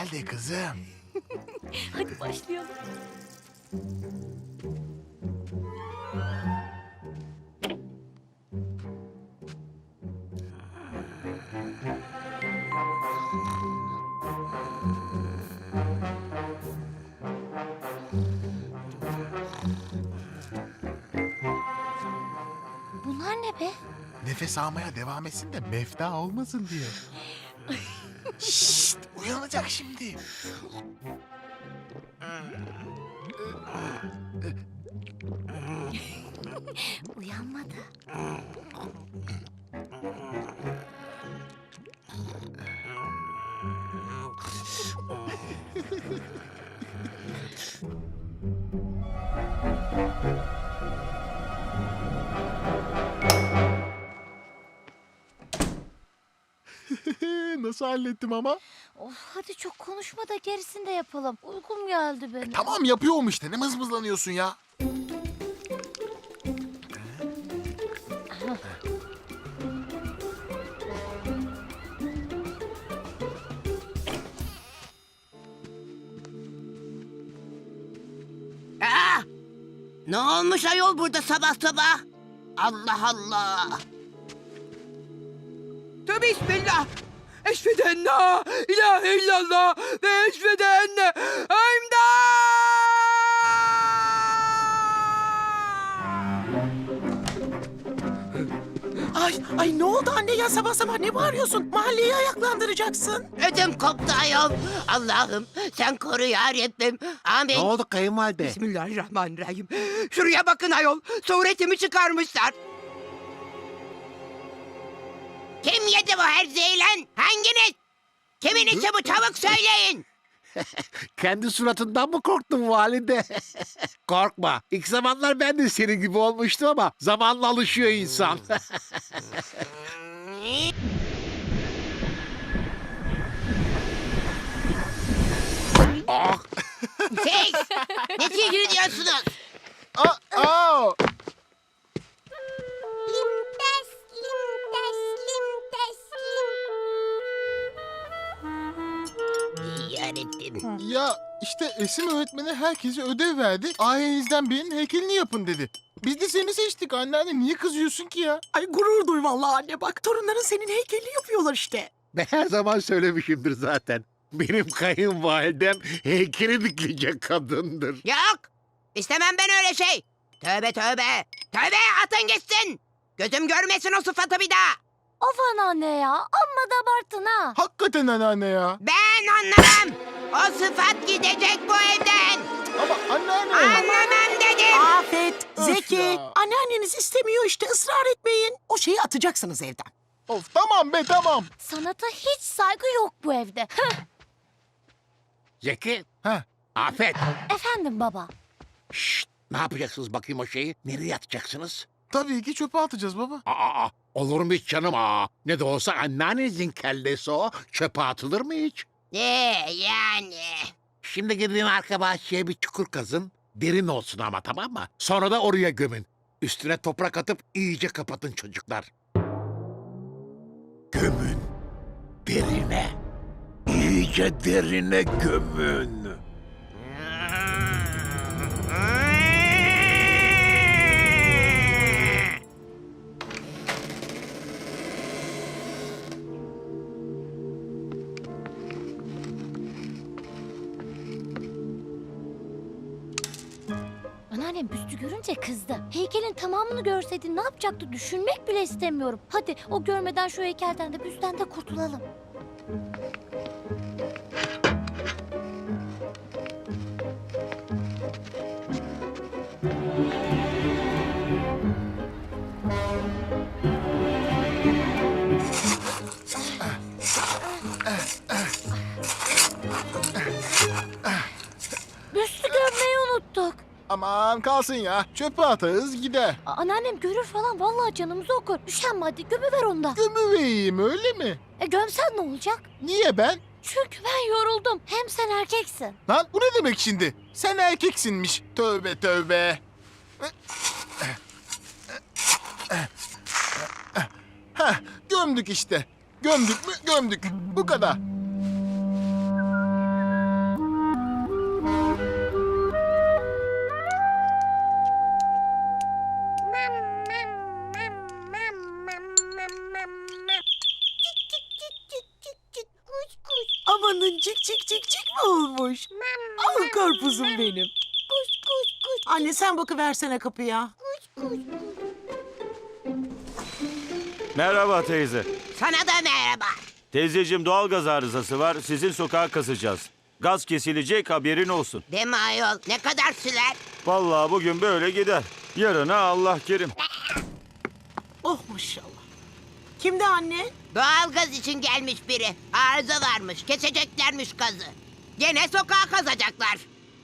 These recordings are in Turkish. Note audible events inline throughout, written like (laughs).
halde kızım? (laughs) Hadi başlayalım. Bunlar ne be? Nefes almaya devam etsin de mefta olmasın diye. (laughs) Şşt, uyanacak şimdi. Uyanmadı. (laughs) Nasıl hallettim ama? Of hadi çok konuşma da gerisini de yapalım. Uykum geldi benim. Tamam yapıyorum işte. Ne mızmızlanıyorsun ya? Aa! Ne olmuş ayol burada sabah sabah? Allah Allah. Tövbe bismillah. Eşvede en la ilahe illallah ve eşvede enne Ay, ay ne oldu anne ya sabah sabah ne bağırıyorsun? Mahalleyi ayaklandıracaksın. Ödüm koptu ayol. Allah'ım sen koru ya Rabbim. Amin. Ne oldu kayınvalide? Bismillahirrahmanirrahim. Şuraya bakın ayol. Suretimi çıkarmışlar. Kim yedi bu herzeyi lan? Hanginiz? Kimin içi bu çabuk söyleyin. (laughs) Kendi suratından mı korktun valide? (laughs) Korkma. İlk zamanlar ben de senin gibi olmuştum ama zamanla alışıyor insan. ah, (laughs) Siz ne sihirliyorsunuz? Aa, aa! İşte Esim öğretmeni herkese ödev verdi. Ailenizden birinin heykelini yapın dedi. Biz de seni seçtik anneanne. Niye kızıyorsun ki ya? Ay gurur duy vallahi anne bak torunların senin heykelini yapıyorlar işte. ben her zaman söylemişimdir zaten. Benim kayınvalidem heykeli dikilecek kadındır. Yok. İstemem ben öyle şey. Tövbe tövbe. Tövbe atın gitsin. Gözüm görmesin o sıfatı bir daha. Of anneanne ya. Amma da abarttın ha. Hakikaten anneanne ya. Ben anlamam. O sıfat gidecek bu evden. Ama anneanne. Anlamam dedim. Afet, Zeki, anneanneniz istemiyor işte ısrar etmeyin. O şeyi atacaksınız evden. Of tamam be tamam. Sanata hiç saygı yok bu evde. Zeki, Heh. Afet. Efendim baba. Şşt, ne yapacaksınız bakayım o şeyi? Nereye atacaksınız? Tabii ki çöpe atacağız baba. Aa, olur mu hiç canım? Aa, ne de olsa anneannenizin kellesi o. Çöpe atılır mı hiç? Ee, yani. Şimdi gidin arka bahçeye bir çukur kazın. Derin olsun ama tamam mı? Sonra da oraya gömün. Üstüne toprak atıp iyice kapatın çocuklar. Gömün. Derine. İyice derine gömün. Anneannem büstü görünce kızdı. Heykelin tamamını görseydin ne yapacaktı düşünmek bile istemiyorum. Hadi o görmeden şu heykelden de büstten de kurtulalım. Aman kalsın ya. Çöpe atarız gider. A- Anneannem görür falan vallahi canımızı okur. Üşenme hadi gömüver onu da. Gömü vereyim öyle mi? E gömsen ne olacak? Niye ben? Çünkü ben yoruldum. Hem sen erkeksin. Lan bu ne demek şimdi? Sen erkeksinmiş. Tövbe tövbe. Heh, gömdük işte. Gömdük mü gömdük. Bu kadar. Olmuş? Al karpuzum benim. Anne sen bakıversene kapıya. Merhaba teyze. Sana da merhaba. Teyzeciğim doğalgaz arızası var. Sizin sokağa kazacağız. Gaz kesilecek haberin olsun. Deme ayol ne kadar sürer? Vallahi bugün böyle gider. Yarına Allah kerim. Oh maşallah. Kimde anne? Doğalgaz için gelmiş biri. Arıza varmış. Keseceklermiş gazı. Gene sokağa kazacaklar.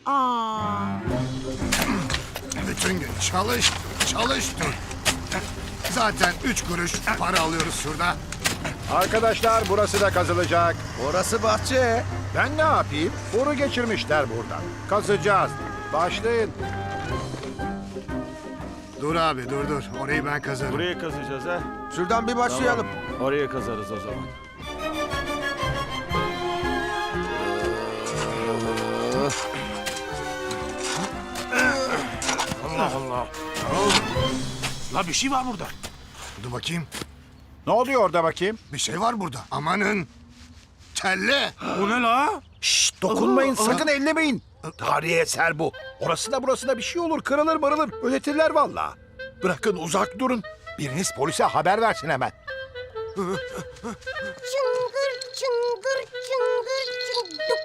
Aa. Bütün gün çalış, çalış dur. Zaten üç kuruş para alıyoruz şurada. Arkadaşlar burası da kazılacak. Orası bahçe. Ben ne yapayım? Boru geçirmişler buradan. Kazacağız. Başlayın. Dur abi dur dur. Orayı ben kazarım. Buraya kazacağız ha. Şuradan bir başlayalım. Tamam. Oraya kazarız o zaman. La bir şey var burada. Dur bakayım. Ne oluyor orada bakayım? Bir şey var burada. Amanın. Kelle. Bu ne la? Şşt dokunmayın sakın ellemeyin. Tarihi eser bu. Orası da burası da bir şey olur kırılır mırılır. Öğretirler valla. Bırakın uzak durun. Biriniz polise haber versin hemen. Çıngır çıngır çıngır çıngır.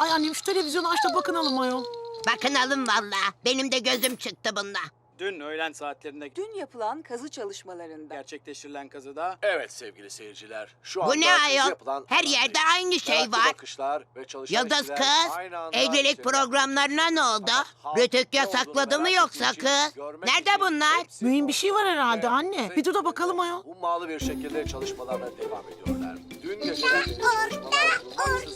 Ay annem şu televizyonu aç da bakınalım ayol. Bakın alın valla. Benim de gözüm çıktı bunda. Dün öğlen saatlerinde Dün yapılan kazı çalışmalarında gerçekleştirilen kazıda Evet sevgili seyirciler. Şu Bu anda ne ayol? yapılan Her alandayız. yerde aynı şey Meraklı var. bakışlar ve çalışan Yıldız işçiler kız, aynı anda evlilik programlarına ne oldu? Ama halk Rütük ne yasakladı olduğunu mı merak yoksa ettiği için, kız? görmek Nerede bunlar? hepsi Mühim bir şey var herhalde anne. Bir dur da bakalım ayol. Ummalı bir şekilde çalışmalarına devam ediyor. Yer bırakılıyor.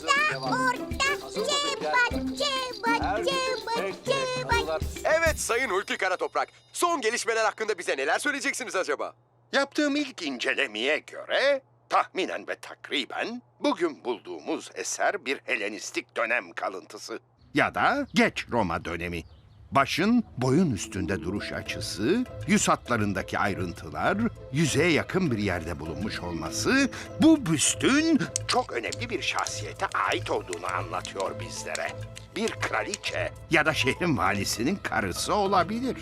Her gün tek tek kazılar Evet Sayın Hulki Karatoprak. Son gelişmeler hakkında bize neler söyleyeceksiniz acaba? Yaptığım ilk incelemeye göre tahminen ve takriben bugün bulduğumuz eser bir Helenistik dönem kalıntısı. Ya da geç Roma dönemi. Başın boyun üstünde duruş açısı, yüz hatlarındaki ayrıntılar, yüzeye yakın bir yerde bulunmuş olması bu büstün çok önemli bir şahsiyete ait olduğunu anlatıyor bizlere. Bir kraliçe ya da şehrin valisinin karısı olabilir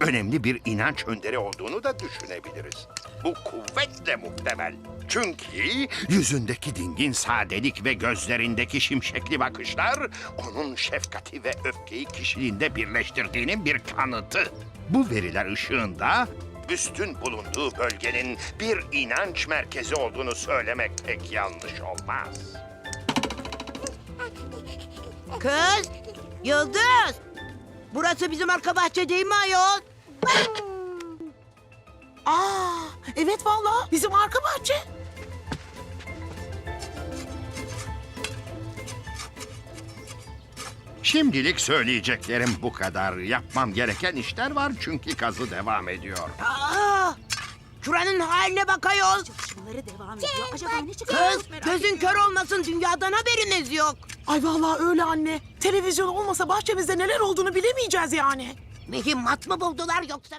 önemli bir inanç önderi olduğunu da düşünebiliriz. Bu kuvvetle muhtemel. Çünkü yüzündeki dingin sadelik ve gözlerindeki şimşekli bakışlar onun şefkati ve öfkeyi kişiliğinde birleştirdiğinin bir kanıtı. Bu veriler ışığında büstün bulunduğu bölgenin bir inanç merkezi olduğunu söylemek pek yanlış olmaz. Kız, Yıldız. Burası bizim arka bahçe değil mi ayol? Aa, evet vallahi bizim arka bahçe. Şimdilik söyleyeceklerim bu kadar. Yapmam gereken işler var çünkü kazı devam ediyor. Aa, şuranın haline bak ayol. çalışmaları devam ediyor. Acaba ne Kız, çıkacak? gözün kör olmasın dünyadan haberiniz yok. Ay vallahi öyle anne. Televizyon olmasa bahçemizde neler olduğunu bilemeyeceğiz yani. Mühimmat mı buldular yoksa?